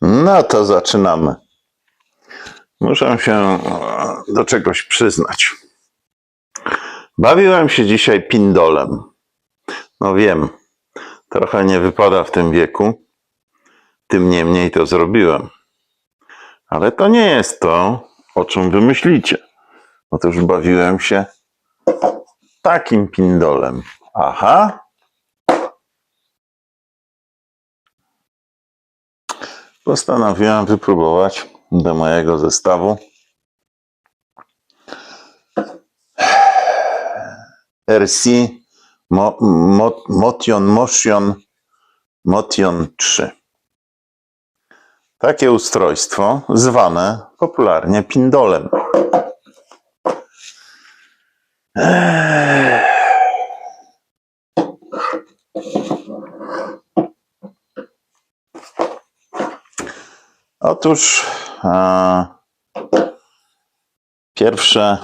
No to zaczynamy. Muszę się e, do czegoś przyznać. Bawiłem się dzisiaj pindolem. No wiem, trochę nie wypada w tym wieku. Tym niemniej to zrobiłem. Ale to nie jest to, o czym wy myślicie. Otóż bawiłem się takim pindolem. Aha. Postanowiłem wypróbować do mojego zestawu RC Mo, Mo, Motion Motion Motion 3. Takie ustrojstwo zwane popularnie pindolem. Ech. Otóż e, pierwsze,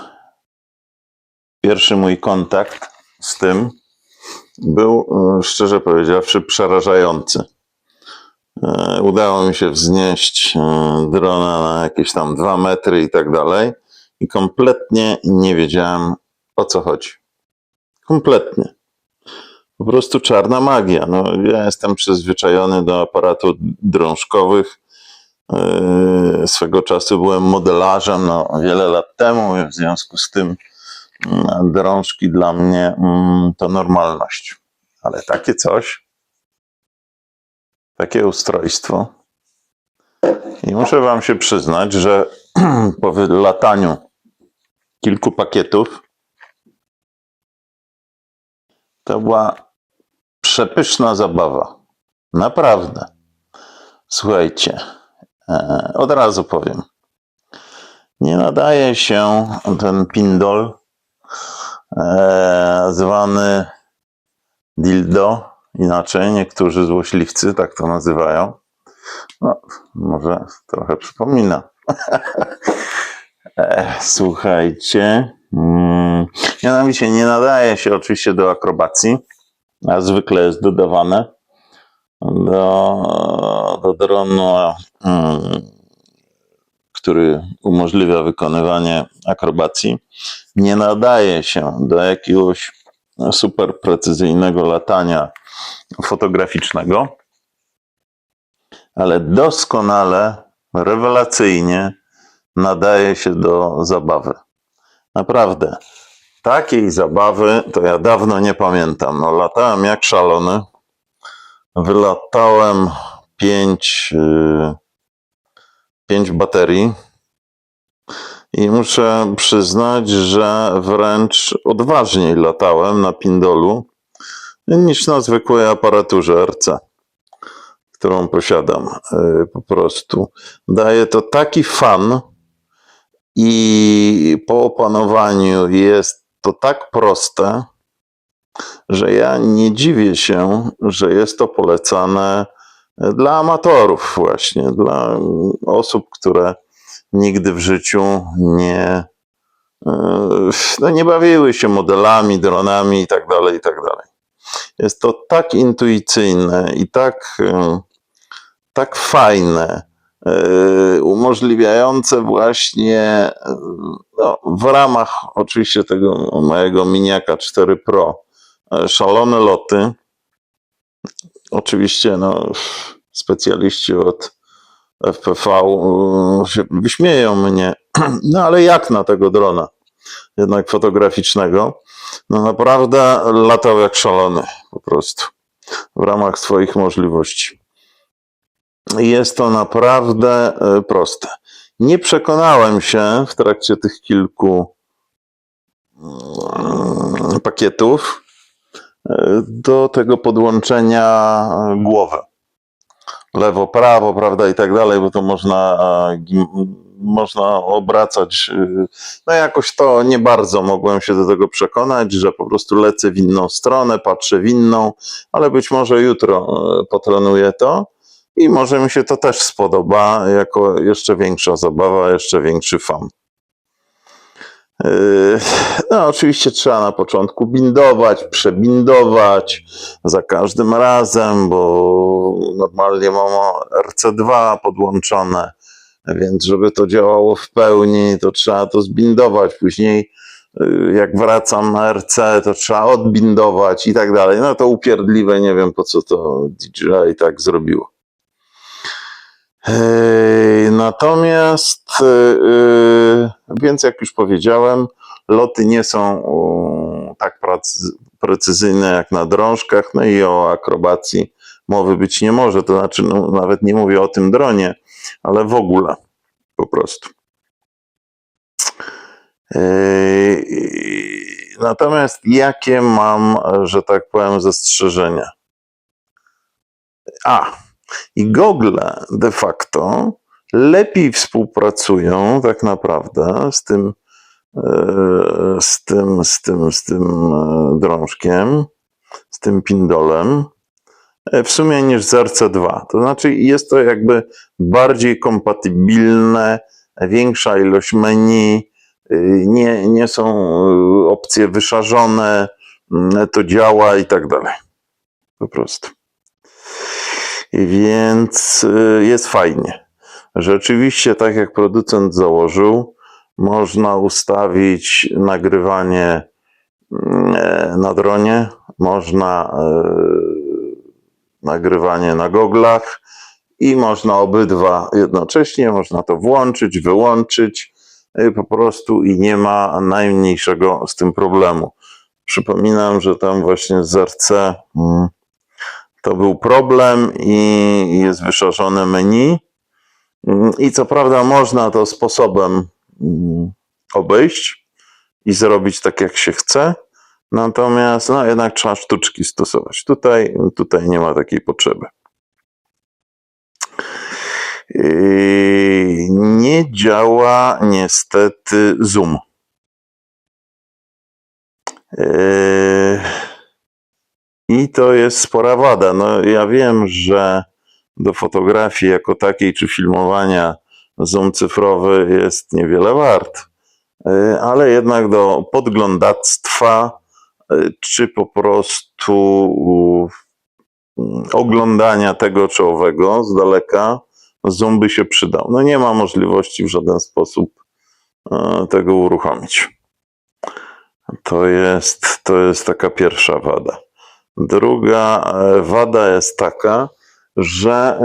pierwszy mój kontakt z tym był, e, szczerze powiedziawszy, przerażający. E, Udało mi się wznieść e, drona na jakieś tam dwa metry i tak dalej i kompletnie nie wiedziałem o co chodzi. Kompletnie. Po prostu czarna magia. No, ja jestem przyzwyczajony do aparatów drążkowych. Yy, Swego czasu byłem modelarzem no, wiele lat temu, w związku z tym mm, drążki dla mnie mm, to normalność. Ale takie coś, takie ustrojstwo. I muszę Wam się przyznać, że po wylataniu kilku pakietów to była przepyszna zabawa. Naprawdę. Słuchajcie, e, od razu powiem. Nie nadaje się ten pindol e, zwany dildo, inaczej niektórzy złośliwcy tak to nazywają. No, może trochę przypomina. e, słuchajcie, mm, mianowicie nie nadaje się oczywiście do akrobacji, a zwykle jest dodawane do, do dronu, który umożliwia wykonywanie akrobacji. Nie nadaje się do jakiegoś super precyzyjnego latania fotograficznego, ale doskonale, rewelacyjnie nadaje się do zabawy. Naprawdę. Takiej zabawy to ja dawno nie pamiętam. No, latałem jak szalony. Wylatałem pięć, yy, pięć baterii. I muszę przyznać, że wręcz odważniej latałem na pindolu niż na zwykłej aparaturze RC, którą posiadam. Yy, po prostu daje to taki fan i po opanowaniu jest to tak proste, że ja nie dziwię się, że jest to polecane dla amatorów, właśnie, dla osób, które nigdy w życiu nie, no nie bawiły się modelami, dronami i tak dalej, i tak. Jest to tak intuicyjne i tak, tak fajne, e, umożliwiające właśnie no, w ramach oczywiście tego mojego miniaka 4 Pro e, szalone loty. Oczywiście no, specjaliści od FPV e, się wyśmieją mnie, no ale jak na tego drona jednak fotograficznego, no naprawdę latał jak szalony po prostu w ramach swoich możliwości. Jest to naprawdę e, proste. Nie przekonałem się w trakcie tych kilku mm, pakietów e, do tego podłączenia e, głowy. Lewo, prawo, prawda, i tak dalej, bo to można, e, można obracać. e, No jakoś to nie bardzo mogłem się do tego przekonać, że po prostu lecę w inną stronę, patrzę w inną, ale być może jutro potrenuję to i może mi się to też spodoba jako jeszcze większa zabawa, jeszcze większy fan. Yy, No, oczywiście trzeba na początku bindować, przebindować za każdym razem, bo normalnie mam RC2 podłączone, więc żeby to działało w pełni, to trzeba to zbindować. Później, yy, jak wracam na RC, to trzeba odbindować i tak dalej. No to upierdliwe, nie wiem po co to DJI tak zrobiło. Natomiast, yy, więc jak już powiedziałem, loty nie są tak precyzyjne jak na drążkach, no i o akrobacji mowy być nie może. To znaczy, no, nawet nie mówię o tym dronie, ale w ogóle po prostu. Natomiast jakie mam, że tak powiem, zastrzeżenia? A, i gogle de facto lepiej współpracują tak naprawdę z tym, e, z tym, z tym, z tym e, drążkiem, z tym pindolem, e, w sumie niż z RC2. To znaczy jest to jakby bardziej kompatybilne, większa ilość menu, nie, nie są opcje wyszarzone, to działa i tak dalej. Po prostu. Więc y, jest fajnie. Rzeczywiście, tak jak producent założył, można ustawić nagrywanie mm, e, na dronie, można e, nagrywanie na goglach i można obydwa jednocześnie, można to włączyć, wyłączyć y, po prostu i nie ma najmniejszego z tym problemu. Przypominam, że tam właśnie z RC mm, to był problem i jest wyszarzone menu. Mm, I co prawda można to sposobem mm, obejść i zrobić tak jak się chce, natomiast no, jednak trzeba sztuczki stosować. Tutaj, tutaj nie ma takiej potrzeby. Yy, Nie działa niestety Zoom. Yy, I to jest spora wada. No, ja wiem, że do fotografii jako takiej czy filmowania zoom cyfrowy jest niewiele wart, Yy, ale jednak do podglądactwa yy, czy po prostu yy, oglądania tego czy owego z daleka zoom by się przydał. No nie ma możliwości w żaden sposób e, tego uruchomić. To jest, to jest taka pierwsza wada. Druga e, wada jest taka, że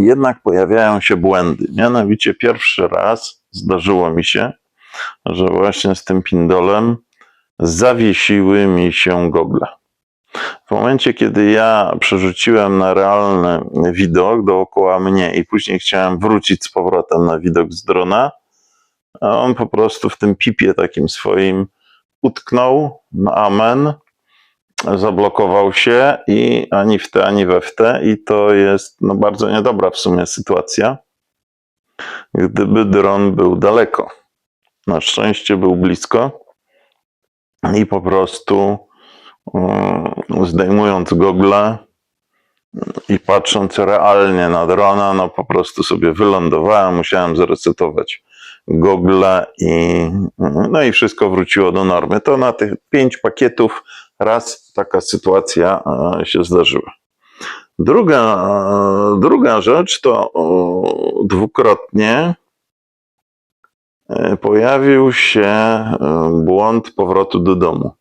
jednak pojawiają się błędy. Mianowicie pierwszy raz zdarzyło mi się, że właśnie z tym pindolem zawiesiły mi się gogle. W momencie, kiedy ja przerzuciłem na realny widok dookoła mnie i później chciałem wrócić z powrotem na widok z drona, on po prostu w tym pipie takim swoim utknął na amen, zablokował się i ani w te, ani we w te i to jest no, bardzo niedobra w sumie sytuacja, gdyby dron był daleko. Na szczęście był blisko i po prostu mm, zdejmując gogle i patrząc realnie na drona, no po prostu sobie wylądowałem, musiałem zresetować gogle i no i wszystko wróciło do normy. To na tych pięć pakietów raz taka sytuacja e, się zdarzyła. Druga, e, druga rzecz to o, dwukrotnie e, pojawił się e, błąd powrotu do domu.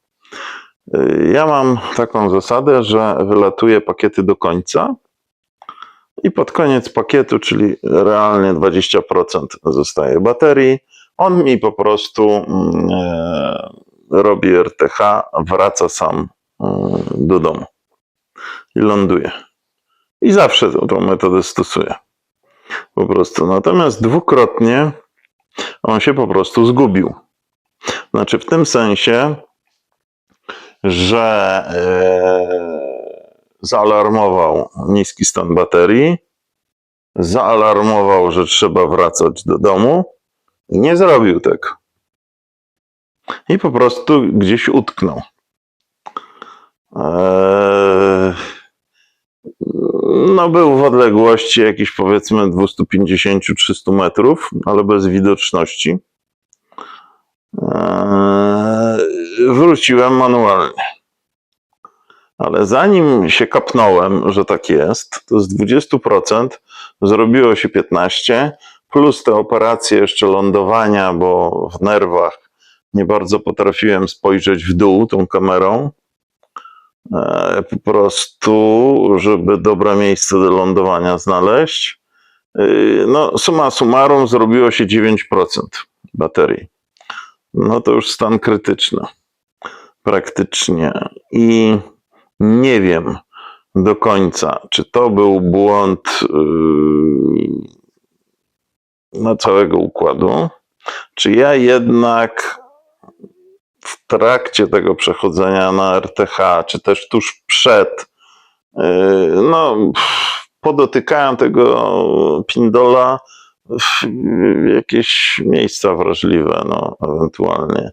E, Ja mam taką zasadę, że wylatuję pakiety do końca i pod koniec pakietu, czyli realnie 20% zostaje baterii, on mi po prostu mm, e, robi RTH, wraca sam do domu i ląduje. I zawsze tą, metodę stosuję. Po prostu. Natomiast dwukrotnie on się po prostu zgubił. Znaczy w tym sensie, że e, zaalarmował niski stan baterii, zaalarmował, że trzeba wracać do domu i nie zrobił tego. I po prostu gdzieś utknął. Eee, no, był w odległości jakichś powiedzmy 250-300 metrów, ale bez widoczności. Eee, wróciłem manualnie. Ale zanim się kapnąłem, że tak jest, to z 20% zrobiło się 15%, plus te operacje jeszcze lądowania, bo w nerwach nie bardzo potrafiłem spojrzeć w dół tą kamerą. E, po prostu, żeby dobre miejsce do lądowania znaleźć. E, No, summa summarum zrobiło się 9% baterii. No to już stan krytyczny. Praktycznie. I nie wiem do końca, czy to był błąd yy, na całego układu, czy ja jednak trakcie tego przechodzenia na RTH, czy też tuż przed, yy, no, podotykałem tego pindola w jakieś miejsca wrażliwe, no, ewentualnie.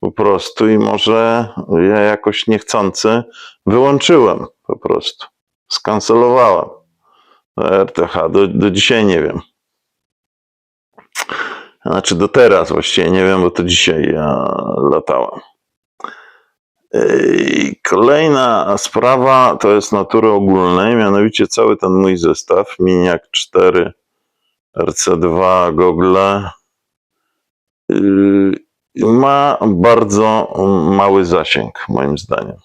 Po prostu i może ja jakoś niechcący wyłączyłem po prostu. Skancelowałem RTH. Do, do dzisiaj nie wiem. Znaczy do teraz właściwie nie wiem, bo to dzisiaj ja latałem. Ej, Kolejna sprawa to jest natury ogólnej, mianowicie cały ten mój zestaw Miniak 4, RC2, gogle yy, ma bardzo mały zasięg, moim zdaniem.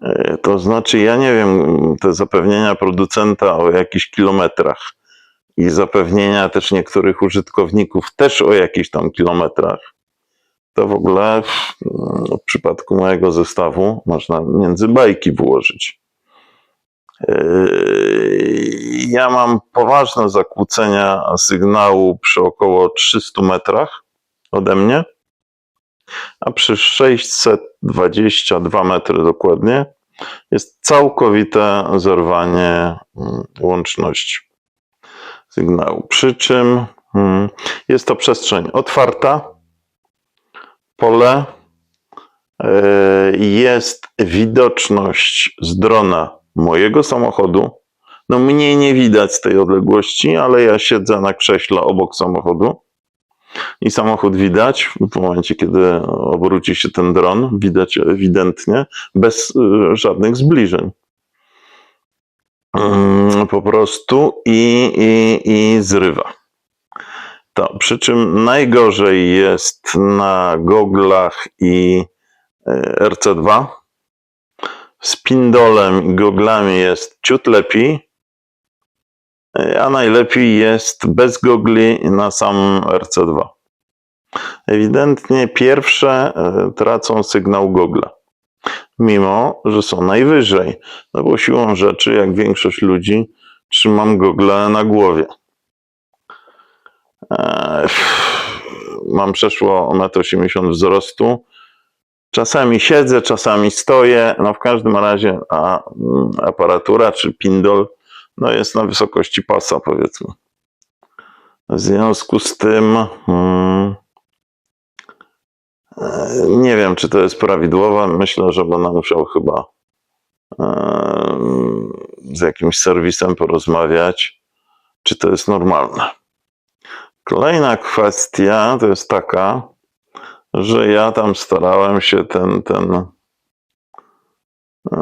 Yy, To znaczy, ja nie wiem, te zapewnienia producenta o jakichś kilometrach i zapewnienia też niektórych użytkowników też o jakichś tam kilometrach, to w ogóle w, w przypadku mojego zestawu można między bajki włożyć. Yy, Ja mam poważne zakłócenia sygnału przy około 300 metrach ode mnie, a przy 622 metry dokładnie jest całkowite zerwanie mm, łączności sygnału. Przy czym mm, jest to przestrzeń otwarta, pole, yy, jest widoczność z drona mojego samochodu. No mnie nie widać z tej odległości, ale ja siedzę na krześle obok samochodu i samochód widać w momencie, kiedy obróci się ten dron, widać ewidentnie, bez y, żadnych zbliżeń. Mm, Po prostu i, i, i zrywa. To, przy czym najgorzej jest na goglach i y, RC2. Z pindolem i goglami jest ciut lepiej, y, a najlepiej jest bez gogli na samym RC2. Ewidentnie pierwsze e, tracą sygnał gogle, mimo że są najwyżej. No bo siłą rzeczy, jak większość ludzi, trzymam gogle na głowie. E, Mam przeszło 1,80 m wzrostu. Czasami siedzę, czasami stoję. No w każdym razie a, mm, aparatura czy pindol no jest na wysokości pasa, powiedzmy. W związku z tym. Mm, E, Nie wiem, czy to jest prawidłowe. Myślę, że będę musiał chyba e, z jakimś serwisem porozmawiać, czy to jest normalne. Kolejna kwestia to jest taka, że ja tam starałem się ten, ten e,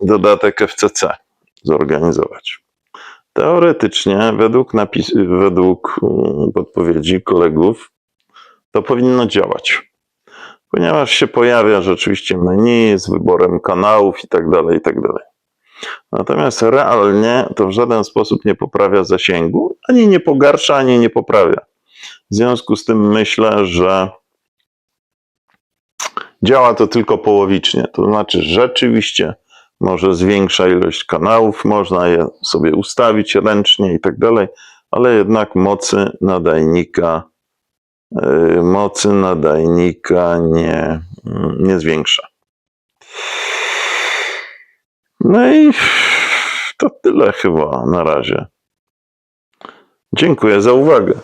dodatek FCC zorganizować. Teoretycznie, według, napis, według mm, podpowiedzi kolegów, to powinno działać. Ponieważ się pojawia rzeczywiście menu z wyborem kanałów i tak dalej, i tak dalej. Natomiast realnie to w żaden sposób nie poprawia zasięgu, ani nie pogarsza, ani nie poprawia. W związku z tym myślę, że działa to tylko połowicznie. To znaczy, rzeczywiście może zwiększa ilość kanałów, można je sobie ustawić ręcznie i tak dalej, ale jednak mocy nadajnika y, mocy nadajnika nie, nie zwiększa. No i to tyle chyba na razie. Dziękuję za uwagę.